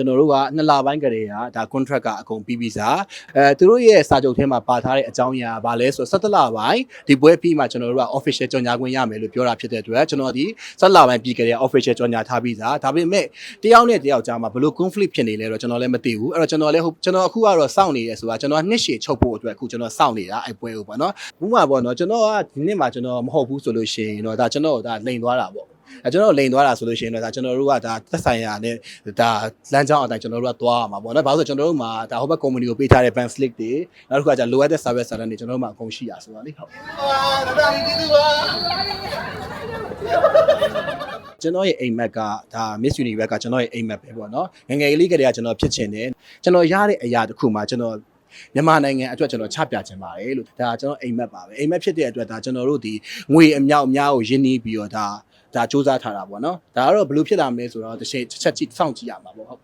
ကျွန်တော်တို့ကနှစ်လပိုင်းကလေးကဒါ contract ကအကုန်ပြီးပြီးစားအဲသူတို့ရဲ့စာချုပ်ထဲမှာပါထားတဲ့အကြောင်းအရာကဘာလဲဆိုတော့17လပိုင်းဒီပွဲပြီးမှကျွန်တော်တို့က official ကြော်ညာခွင့်ရမယ်လို့ပြောတာဖြစ်တဲ့အတွက်ကျွန်တော်ဒီ17လပိုင်းပြီးကြတဲ့ official ကြော်ညာထားပြီးသားဒါပေမဲ့တယောက်နဲ့တယောက်ကြားမှာဘယ်လို conflict ဖြစ်နေလဲတော့ကျွန်တော်လည်းမသိဘူးအဲ့တော့ကျွန်တော်လည်းဟုတ်ကျွန်တော်အခုကတော့စောင့်နေရဲဆိုတာကျွန်တော်ကနှစ်ရှည်ချုပ်ဖို့အတွက်အခုကျွန်တော်စောင့်နေတာအဲ့ပွဲကိုပေါ့နော်ဘူးမှာပေါ့နော်ကျွန်တော်ကဒီနေ့မှာကျွန်တော်မဟုတ်ဘူးဆိုလို့ရှိရင်တော့ဒါကျွန်တော်ဒါလိန်သွားတာပေါ့အဲ ကျွန်တော်လိန်သွားတာဆိုလို့ရှိရင်တော့ဒါကျွန်တော်တို့ကဒါသက်ဆိုင်ရာနဲ့ဒါလမ်းကြောင်းအတိုင်းကျွန်တော်တို့ကသွားရမှာပေါ့နော်။ဘာလို့ဆိုကျွန်တော်တို့မှာဒါဟိုဘက် company ကိုပေးထားတဲ့ ban slip တွေနောက်တစ်ခါကျလိုအပ်တဲ့ service တွေကျွန်တော်တို့မှာအကုန်ရှိရဆိုတော့လေဟုတ်ကျွန်တော်ရဲ့အိမ်မက်ကဒါ Miss Universe ကကျွန်တော်ရဲ့အိမ်မက်ပဲပေါ့နော်ငယ်ငယ်လေးကတည်းကကျွန်တော်ဖြစ်ချင်တယ်ကျွန်တော်ရတဲ့အရာတစ်ခုမှာကျွန်တော်မြန်မာနိုင်ငံအတွက်ကျွန်တော်ချပြချင်ပါတယ်လို့ဒါကျွန်တော်အိမ်မက်ပါပဲအိမ်မက်ဖြစ်တဲ့အတွက်ဒါကျွန်တော်တို့ဒီငွေအမြောက်အများကိုရင်းနှီးပြီးတော့ဒါ ဒါစူးစမ်းထားတာပေါ့နော်ဒါကတော့ဘယ်လိုဖြစ်လာမလဲဆိုတော့တစ်ချိန်တစ်ချက်ကြည့်စောင့်ကြည့်ရမှာပေါ့ဟုတ်